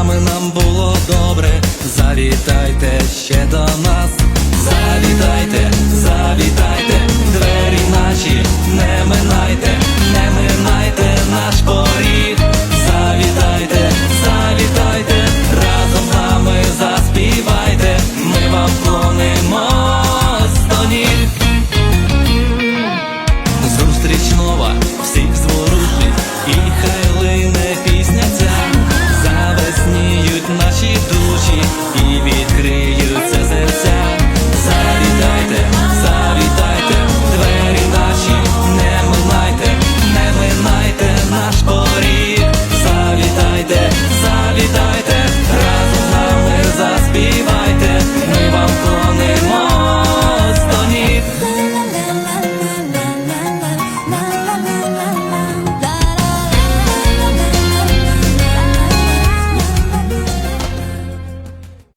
вами нам було добре. Завітайте ще до нас. ночі.